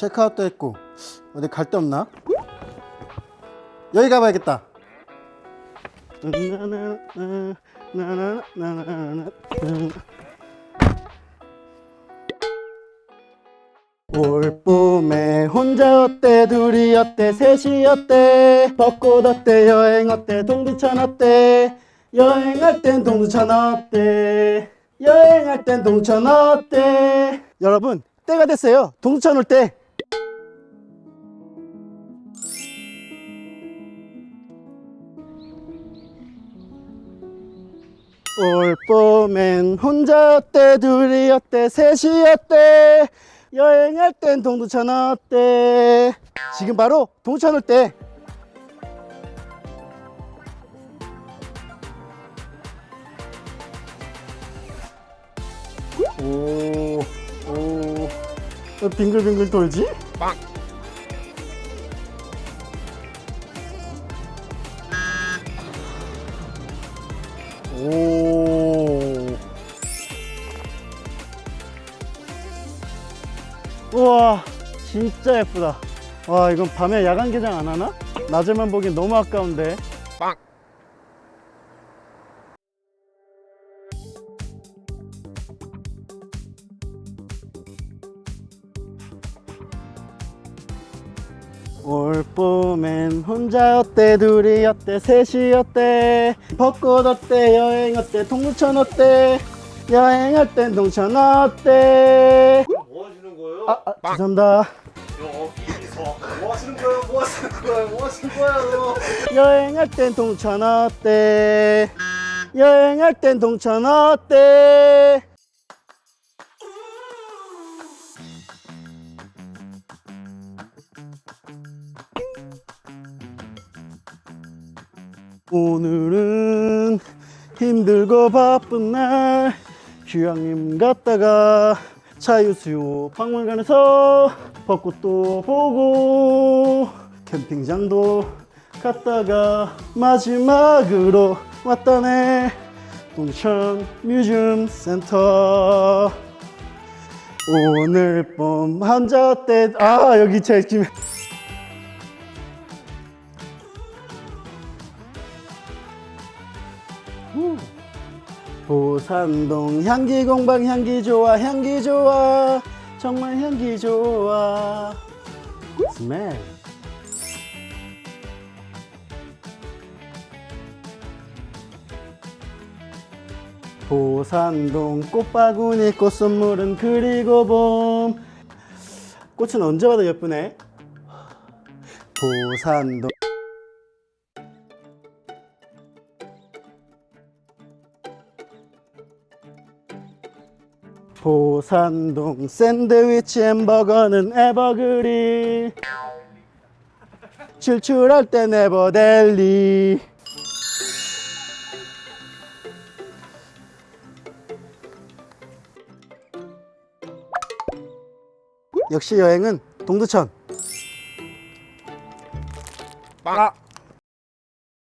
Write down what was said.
체크아웃도 했고. 어디 갈 데 없나? 여기 가봐야겠다. 올 봄에 혼자 어때? 둘이 어때? 셋이 어때? 벚꽃 어때? 여행 어때? 동두천 어때? 여행할 땐 동두천 어때? 여행할 땐 동두천 어때? 여러분 때가 됐어요. 동두천 올때 올 봄엔 혼자 어때? 둘이 어때? 셋이 어때? 여행할 땐 동두천 어때? 지금 바로 동두천 올때. 오, 오, 왜 빙글빙글 돌지? 오. 우와, 진짜 예쁘다. 와, 이건 밤에 야간 개장 안 하나? 낮에만 보긴 너무 아까운데. 올 봄엔 혼자 어때 둘이 어때 셋이 어때 벚꽃 어때 여행 어때 동두천 어때 여행할 땐 동천 어때? 아, 아 죄송합니다 여기서 뭐 하시는 거예요? 뭐 하시는 거예요? 뭐 하시는 거예요? 여행할 땐 동천 어때 여행할 땐 동천 어때 오늘은 힘들고 바쁜 날 휴양림 갔다가 자유수요 박물관에서 벚꽃도 보고 캠핑장도 갔다가 마지막으로 왔다네. 동천 뮤즘 센터. 오늘 봄 한자 때아 여기 제 김 보산동 향기 공방 향기 좋아 향기 좋아. 정말 향기 좋아. 스멜. 보산동 꽃바구니 꽃 선물은 그리고 봄. 꽃은 언제 봐도 예쁘네. 보산동 보산동 샌드위치 햄버거는 에버그린 출출할 땐 에버델리. 역시 여행은 동두천. 빵!